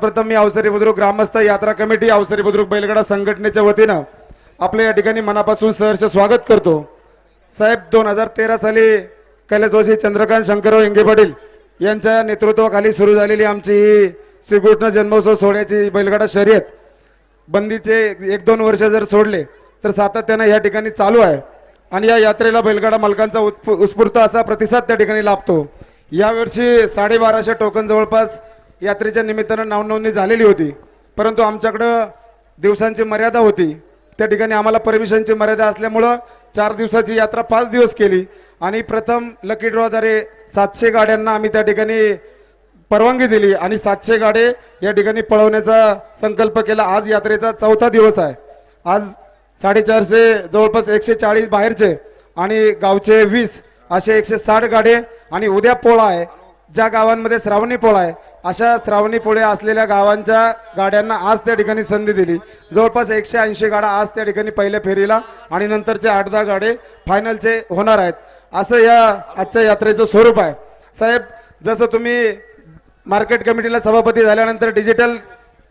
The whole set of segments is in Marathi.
प्रथम मी अवसरी बुद्रुक ग्रामस्थ यात्रा कमिटी अवसरी बुद्रुक बैलगाडा संघटनेच्या वतीनं आपल्या या ठिकाणी मनापासून सहर्ष स्वागत करतो. साहेब दोन हजार तेरा साली कैलासवासी चंद्रकांत शंकरराव इंगे पाटील यांच्या नेतृत्वाखाली सुरू झालेली आमची ही श्रीकृष्ण जन्मोत्सव सोहळ्याची बैलगाडा शर्यत बंदीचे एक दोन वर्ष जर सोडले तर सातत्यानं या ठिकाणी चालू आहे. आणि या यात्रेला बैलगाडा मालकांचा उत्स्फू उत्स्फूर्त असा प्रतिसाद त्या ठिकाणी लाभतो. यावर्षी साडेबाराशे टोकन जवळपास यात्रेच्या निमित्तानं नावनोंदणी झालेली होती. परंतु आमच्याकडं दिवसांची मर्यादा होती. त्या ठिकाणी आम्हाला परमिशनची मर्यादा असल्यामुळं चार दिवसाची यात्रा पाच दिवस केली. आणि प्रथम लकी ड्रॉद्वारे सातशे गाड्यांना आम्ही त्या ठिकाणी परवानगी दिली आणि सातशे गाडे या ठिकाणी पळवण्याचा संकल्प केला. आज यात्रेचा चौथा दिवस आहे. आज साडेचारशे जवळपास एकशे चाळीस बाहेरचे आणि गावचे वीस असे एकशे साठ गाडे आणि उद्या पोळा आहे. ज्या गावांमध्ये श्रावणी पोळा आहे अशा श्रावणी पोळे असलेल्या गावांच्या गाड्यांना आज त्या ठिकाणी संधी दिली. जवळपास एकशे ऐंशी गाड्या आज त्या ठिकाणी पहिल्या फेरीला आणि नंतरचे आठ दहा गाडे फायनलचे होणार आहेत. असं या आजच्या यात्रेचं स्वरूप आहे. साहेब जसं तुम्ही मार्केट कमिटीला सभापती झाल्यानंतर डिजिटल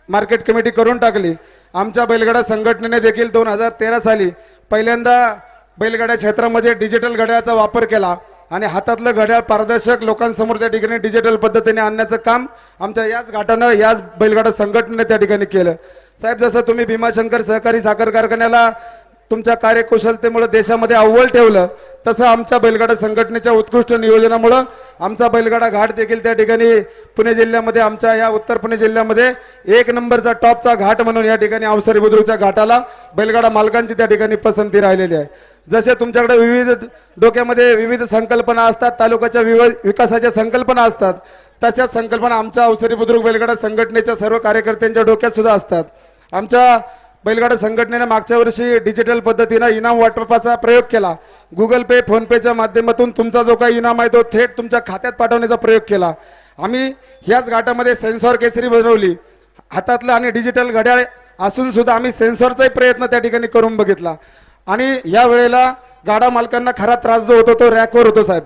मार्केट कमिटी करून टाकली आमच्या बैलगाडा संघटनेने देखील दोन हजार तेरा साली पहिल्यांदा बैलगाड्या क्षेत्रामध्ये डिजिटल गाड्याचा वापर केला. आणि हातातलं घड्याळ पारदर्शक लोकांसमोर त्या ठिकाणी डिजिटल पद्धतीने आणण्याचं काम आमच्या याच घाटानं याच बैलगाडा संघटनेने त्या ठिकाणी केलं. साहेब जसं तुम्ही भीमाशंकर सहकारी साखर कारखान्याला तुमच्या कार्यकुशलतेमुळे देशामध्ये अव्वल ठेवलं तसं आमच्या बैलगाडा संघटनेच्या उत्कृष्ट नियोजनामुळं आमचा बैलगाडा घाट देखील त्या ठिकाणी पुणे जिल्ह्यामध्ये आमच्या या उत्तर पुणे जिल्ह्यामध्ये एक नंबरचा टॉपचा घाट म्हणून या ठिकाणी अवसरी बुद्रुकच्या घाटाला बैलगाडा मालकांची त्या ठिकाणी पसंती राहिलेली आहे. जसे तुमच्याकडे विविध डोक्यामध्ये विविध संकल्पना असतात तालुक्याच्या विव- विकासाच्या संकल्पना असतात तशाच संकल्पना आमच्या अवसरी बुद्रुक बैलगाडा संघटनेच्या सर्व कार्यकर्त्यांच्या डोक्यात सुद्धा असतात. आमच्या बैलगाडा संघटनेने मागच्या वर्षी डिजिटल पद्धतीनं इनाम वाटपाचा प्रयोग केला. गुगल पे फोनपेच्या माध्यमातून तुमचा जो काही इनाम आहे तो थेट तुमच्या खात्यात पाठवण्याचा प्रयोग केला. आम्ही ह्याच घाटामध्ये सेन्सॉर केसरी बनवली. हातातलं आणि डिजिटल घड्याळ असून सुद्धा आम्ही सेन्सॉरचाही प्रयत्न त्या ठिकाणी करून बघितला. आणि या वेळेला गाडा मालकांना खरा त्रास जो होतो तो रॅकवर होतो साहेब.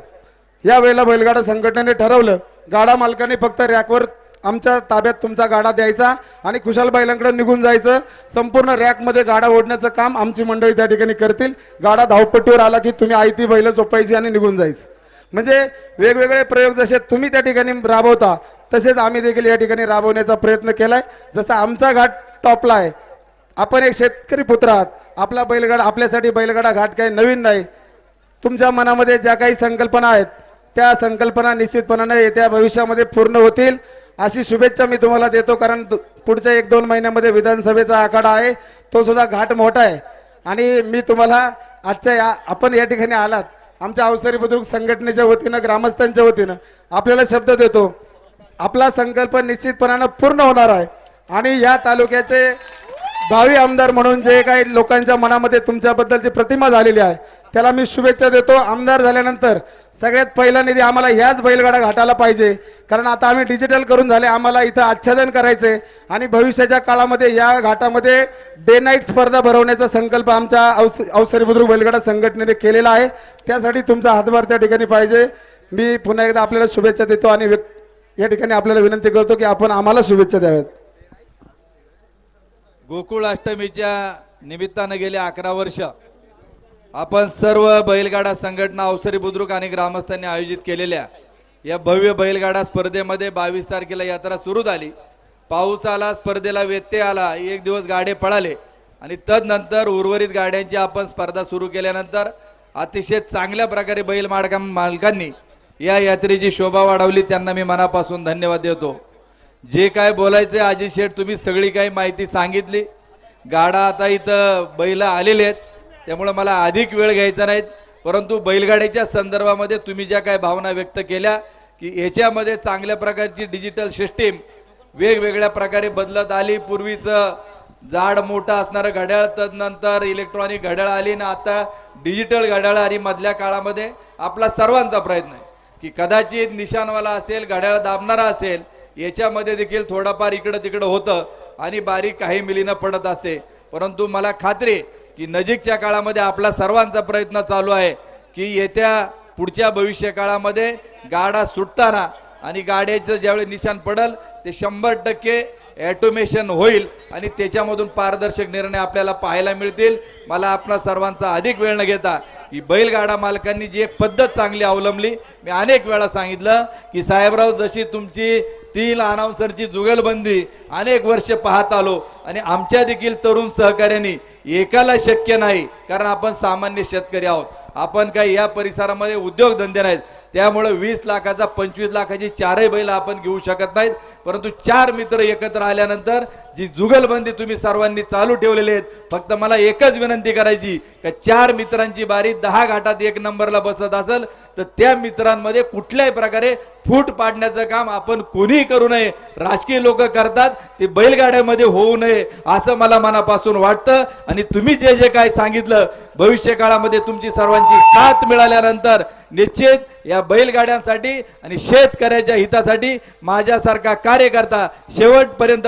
या वेळेला बैलगाडा संघटनेने ठरवलं गाडा मालकाने फक्त रॅकवर आमच्या ताब्यात तुमचा गाडा द्यायचा आणि खुशाल बैलांकडे निघून जायचं. संपूर्ण रॅकमध्ये गाडा ओढण्याचं काम आमची मंडळी त्या ठिकाणी करतील. गाडा धावपट्टीवर आला की तुम्ही आयती बैल चोपायची आणि निघून जायचं. म्हणजे वेगवेगळे प्रयोग जसे तुम्ही त्या ठिकाणी राबवता तसेच आम्ही देखील या ठिकाणी राबवण्याचा प्रयत्न केलाय. जसा आमचा घाट टॉपला आहे आपण एक शेतकरी पुत्र आहात. आपला बैलगाडा आपल्यासाठी बैलगाडा घाट काही नवीन नाही. तुमच्या मनामध्ये ज्या काही संकल्पना आहेत त्या संकल्पना निश्चितपणाने येत्या भविष्यामध्ये पूर्ण होतील. अशी शुभेच्छा मी तुम्हाला देतो कारण पुढच्या एक दोन महिन्यामध्ये विधानसभेचा आखाडा आहे तो सुद्धा घाट मोठा आहे. आणि मी तुम्हाला आजच्या या आपण या ठिकाणी आलात. आमच्या अवसरी बुद्रुक संघटनेच्या वतीनं ग्रामस्थांच्या वतीनं आपल्याला शब्द देतो. आपला संकल्प निश्चितपणानं पूर्ण होणार आहे. आणि या तालुक्याचे भावी आमदार म्हणून जे काही लोकांच्या मनामध्ये तुमच्याबद्दलची प्रतिमा झालेली आहे त्याला मी शुभेच्छा देतो. आमदार झाल्यानंतर सगळ्यात पहिला निधी आम्हाला ह्याच बैलगाडा घाटाला पाहिजे. कारण आता आम्ही डिजिटल करून झाले आम्हाला इथं आच्छादन करायचे आणि भविष्याच्या काळामध्ये या घाटामध्ये डे नाईट स्पर्धा भरवण्याचा संकल्प आमच्या अवस अवसरी बुद्रुक बैलगाडा संघटनेने केलेला आहे. त्यासाठी तुमचा हातभार त्या ठिकाणी पाहिजे. मी पुन्हा एकदा आपल्याला शुभेच्छा देतो आणि या ठिकाणी आपल्याला विनंती करतो की आपण आम्हाला शुभेच्छा द्याव्यात. गोकुळ अष्टमीच्या निमित्तानं गेले अकरा वर्ष. आपण सर्व बैलगाडा संघटना अवसरी बुद्रुक आणि ग्रामस्थांनी आयोजित केलेल्या या भव्य बैलगाडा स्पर्धेमध्ये बावीस तारखेला यात्रा सुरू झाली. पाऊस आला स्पर्धेला व्यत्यय आला एक दिवस गाडे पळाले आणि तदनंतर उर्वरित गाड्यांची आपण स्पर्धा सुरू केल्यानंतर अतिशय चांगल्या प्रकारे बैल माडका मालकांनी या यात्रेची शोभा वाढवली. त्यांना मी मनापासून धन्यवाद देतो. जे काय बोलायचे अजित शेठ तुम्ही सगळी काही माहिती सांगितली. गाडा आता इथं बैल आलेले आहेत. त्यामुळे मला अधिक वेळ घ्यायचा नाहीत परंतु बैलगाड्याच्या संदर्भामध्ये तुम्ही ज्या काय भावना व्यक्त केल्या की याच्यामध्ये चांगल्या प्रकारची डिजिटल सिस्टीम वेगवेगळ्या प्रकारे बदलत आली. पूर्वीचं जाड मोठं असणारं घड्याळ तदनंतर इलेक्ट्रॉनिक घड्याळ आली ना आता डिजिटल घड्याळ आणि मधल्या काळामध्ये. आपला सर्वांचा प्रयत्न आहे की कदाचित निशाणवाला असेल घड्याळ दाबणारा असेल याच्यामध्ये देखील थोडंफार इकडं तिकडं होतं आणि बारीक काही मिलीनं पडत असते. परंतु मला खात्री की नजीकच्या काळामध्ये आपला सर्वांचा प्रयत्न चालू आहे की येत्या पुढच्या भविष्य काळामध्ये गाडा सुटताना आणि गाड्याचं ज्यावेळी निशाण पडल ते शंभर टक्के ॲटोमेशन होईल आणि त्याच्यामधून पारदर्शक निर्णय आपल्याला पाहायला मिळतील. मला आपणा सर्वांचा अधिक वेळ न घेता की बैलगाडा मालकांनी जी एक पद्धत चांगली अवलंबली मी अनेक वेळा सांगितलं की साहेबराव जशी तुमची तीन अनाऊन्सरची जुगलबंदी अनेक वर्ष पाहत आलो आणि आमच्या देखील तरुण सहकार्यांनी एकाला शक्य नाही कारण आपण सामान्य शेतकरी आहोत. आपण काही या परिसरामध्ये उद्योगधंदे नाहीत. त्यामुळे वीस लाखाचा पंचवीस लाखाची चारही बैल आपण घेऊ शकत नाहीत. परंतु चार मित्र एकत्र आल्यानंतर जी जुगलबंदी तुम्ही सर्वांनी चालू ठेवलेली आहेत फक्त मला एकच विनंती करायची का चार मित्रांची बारी दहा घाटात एक नंबरला बसत असेल तर त्या मित्रांमध्ये कुठल्याही प्रकारे फूट पाडण्याचं काम आपण कोणीही करू नये. राजकीय लोक करतात ते बैलगाड्यामध्ये होऊ नये असं मला मनापासून वाटतं. आणि तुम्ही जे जे काय सांगितलं भविष्य काळामध्ये तुमची सर्वांची साथ मिळाल्यानंतर निश्चित या बैलगाड्यांसाठी आणि शेतकऱ्याच्या हितासाठी माझ्यासारखा कार्यकर्ता शेवटपर्यंत